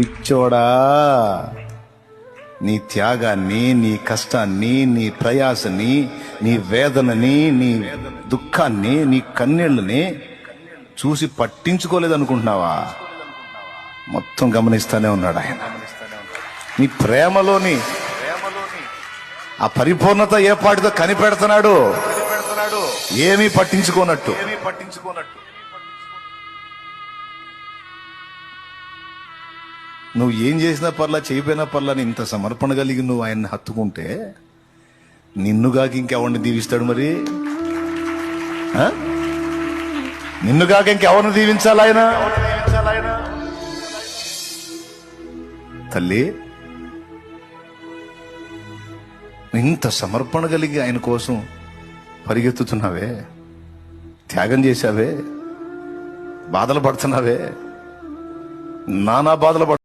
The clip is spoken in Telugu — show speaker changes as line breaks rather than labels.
పిచ్చోడా? నీ త్యాగాన్ని నీ కష్టాన్ని నీ ప్రయాసని నీ వేదనని నీ దుఃఖాన్ని నీ కన్నీళ్ళని చూసి పట్టించుకోలేదనుకుంటున్నావా? మొత్తం గమనిస్తానే ఉన్నాడు ఆయన. నీ ప్రేమలోని ఆ పరిపూర్ణత ఏ పాటితో కనిపెడుతున్నాడు? ఏమీ పట్టించుకోనట్టు. పట్టించుకోనట్టు నువ్వు ఏం చేసినా పర్లా చేయపోయినా పర్లా ఇంత సమర్పణ కలిగి నువ్వు ఆయన్ని హత్తుకుంటే నిన్నుగాక ఇంకెవరిని దీవిస్తాడు మరి? ఆ? నిన్నుగాక ఇంకెవరిని దీవించాలి ఆయన? తల్లి ఇంత సమర్పణ కలిగి ఆయన కోసం పరిగెత్తుతున్నావే? త్యాగం చేశావే? బాధలు పడుతున్నావే? నానా బాధలు పడు